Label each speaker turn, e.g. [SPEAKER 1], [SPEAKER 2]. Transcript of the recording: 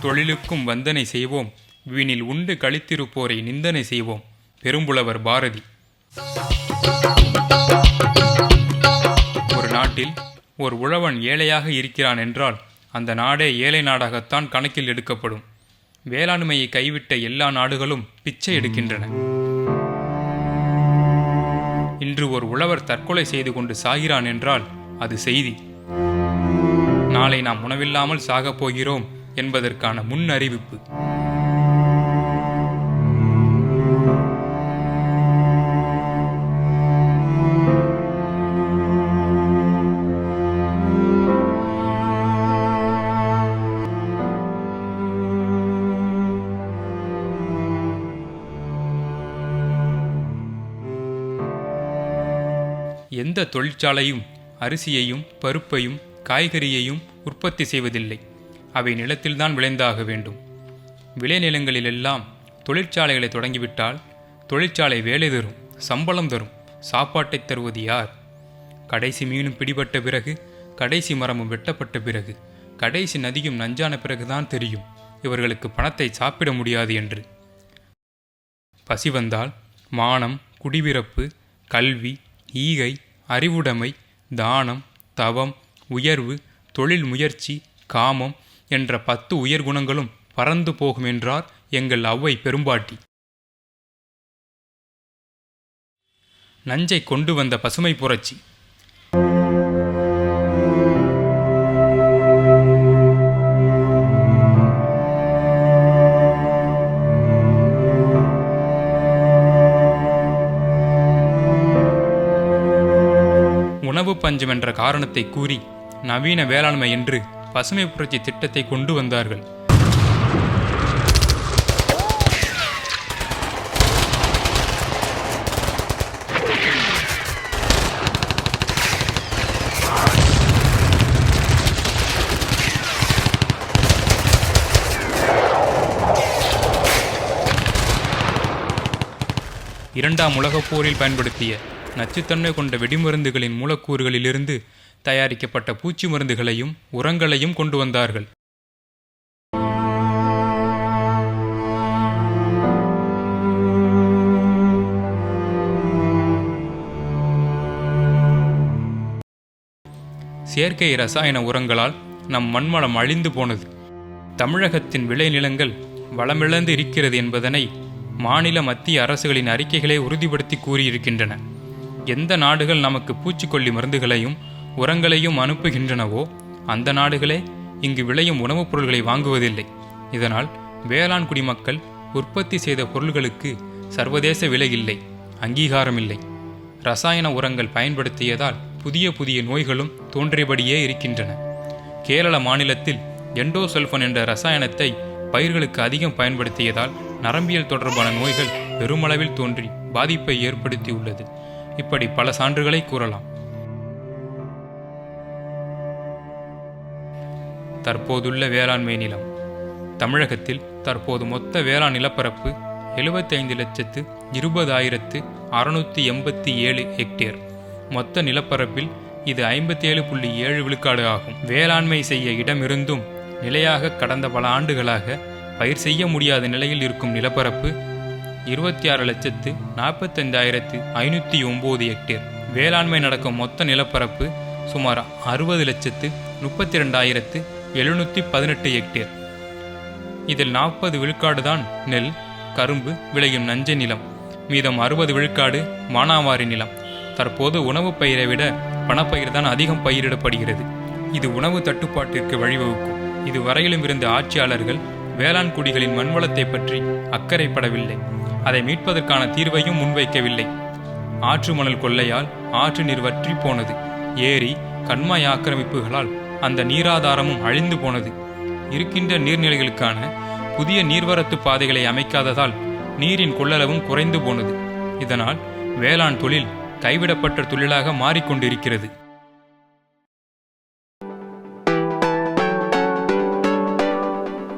[SPEAKER 1] தொழிலுக்கும் வந்தனை செய்வோம். வீணில் உண்டு கழித்திருப்போரை நிந்தனை செய்வோம். பெரும்புலவர் பாரதி. ஒரு நாட்டில் ஒரு உழவன் ஏழையாக இருக்கிறான் என்றால் அந்த நாடே ஏழை நாடாகத்தான் கணக்கில் எடுக்கப்படும். வேளாண்மையை கைவிட்ட எல்லா நாடுகளும் பிச்சை எடுக்கின்றன. இன்று ஒரு உழவர் தற்கொலை செய்து கொண்டு சாகிறான் என்றால் அது செய்தி. நாளை நாம் உணவில்லாமல் சாகப் போகிறோம். என்பதற்கான முன் அறிவிப்பு எந்த தொழிற்சாலையும் அரிசியையும் பருப்பையும் காய்கறியையும் உற்பத்தி செய்வதில்லை. அவை நிலத்தில்தான் விளைந்தாக வேண்டும். விளைநிலங்களிலெல்லாம் தொழிற்சாலைகளை தொடங்கிவிட்டால் தொழிற்சாலை வேலை தரும் சம்பளம் தரும் சாப்பாட்டை தருவது யார்? கடைசி மீனும் பிடிபட்ட பிறகு கடைசி மரமும் வெட்டப்பட்ட பிறகு கடைசி நதியும் நஞ்சான பிறகுதான் தெரியும் இவர்களுக்கு பணத்தை சாப்பிட முடியாது என்று. பசி வந்தால் மானம் குடிபிறப்பு கல்வி ஈகை அறிவுடைமை தானம் தவம் உயர்வு தொழில் முயற்சி காமம் என்ற பத்து உயர்குணங்களும் பறந்து போகும் என்றார் எங்கள் அவ்வை பெரும்பாட்டி. நஞ்சை கொண்டு வந்த பசுமை புரட்சி. உணவு பஞ்சம் என்ற காரணத்தை கூறி நவீன வேளாண்மை என்று பசுமை புரட்சி திட்டத்தை கொண்டு வந்தார்கள். இரண்டாம் உலகப் போரில் பயன்படுத்திய நச்சுத்தன்மை கொண்ட வெடிமருந்துகளின் மூலக்கூறுகளிலிருந்து தயாரிக்கப்பட்ட பூச்சி மருந்துகளையும் உரங்களையும் கொண்டு வந்தார்கள். செயற்கை ரசாயன உரங்களால் நம் மண்வளம் அழிந்து போனது. தமிழகத்தின் விளைநிலங்கள் வளமிழந்து இருக்கிறது என்பதனை மாநில மத்திய அரசுகளின் அறிக்கைகளே உறுதிப்படுத்தி கூறியிருக்கின்றன. எந்த நாடுகள் நமக்கு பூச்சிக்கொல்லி மருந்துகளையும் உரங்களையும் அனுப்புகின்றனவோ? அந்த நாடுகளே இங்கு விளையும் உணவுப் பொருள்களை வாங்குவதில்லை. இதனால் வேளாண் குடிமக்கள் உற்பத்தி செய்த பொருள்களுக்கு சர்வதேச விலை இல்லை அங்கீகாரமில்லை ரசாயன உரங்கள் பயன்படுத்தியதால் புதிய புதிய நோய்களும் தோன்றியபடியே இருக்கின்றன. கேரள மாநிலத்தில் எண்டோசல்ஃபன் என்ற ரசாயனத்தை பயிர்களுக்கு அதிகம் பயன்படுத்தியதால் நரம்பியல் தொடர்பான நோய்கள் பெருமளவில் தோன்றி பாதிப்பை ஏற்படுத்தியுள்ளது. இப்படி பல சான்றுகளை கூறலாம். தற்போதுள்ள வேளாண்மை நிலம். தமிழகத்தில் தற்போது மொத்த வேளாண் நிலப்பரப்பு எழுபத்தைந்து லட்சத்து இருபதாயிரத்து அறுநூற்றி எண்பத்தி ஏழு ஹெக்டேர். மொத்த நிலப்பரப்பில் இது ஐம்பத்தி ஏழு புள்ளி ஏழு விழுக்காடு ஆகும். வேளாண்மை செய்ய இடமிருந்தும் நிலையாக கடந்த பல ஆண்டுகளாக பயிர் செய்ய முடியாத நிலையில் இருக்கும் நிலப்பரப்பு இருபத்தி ஆறு லட்சத்து நாற்பத்தைந்தாயிரத்து ஐநூற்றி ஒம்பது ஹெக்டேர். வேளாண்மை நடக்கும் மொத்த நிலப்பரப்பு சுமார் அறுபது லட்சத்து முப்பத்தி ரெண்டாயிரத்து எழுநூற்றி பதினெட்டு ஹெக்டேர் இதில் நாற்பது விழுக்காடு தான் நெல் கரும்பு விளையும் நஞ்சை நிலம். மீதம் அறுபது விழுக்காடு மானாவாரி நிலம். தற்போது உணவு பயிரை விட பணப்பயிர் தான் அதிகம் பயிரிடப்படுகிறது. இது உணவு தட்டுப்பாட்டிற்கு வழிவகுக்கும். இது வரையிலும் இருந்த ஆட்சியாளர்கள் வேளாண் குடிகளின் மண்வளத்தை பற்றி அக்கறைப்படவில்லை. அதை மீட்பதற்கான தீர்வையும் முன்வைக்கவில்லை. ஆற்று மணல் கொள்ளையால் ஆற்று நீர் வற்றி போனது. ஏரி கண்மாய் ஆக்கிரமிப்புகளால் அந்த நீராதாரமும் அழிந்து போனது. இருக்கின்ற நீர்நிலைகளுக்கான புதிய நீர்வரத்து பாதைகளை அமைக்காததால் நீரின் கொள்ளளவும் குறைந்து போனது. இதனால் வேளாண் தொழில் கைவிடப்பட்ட தொழிலாக மாறிக்கொண்டிருக்கிறது.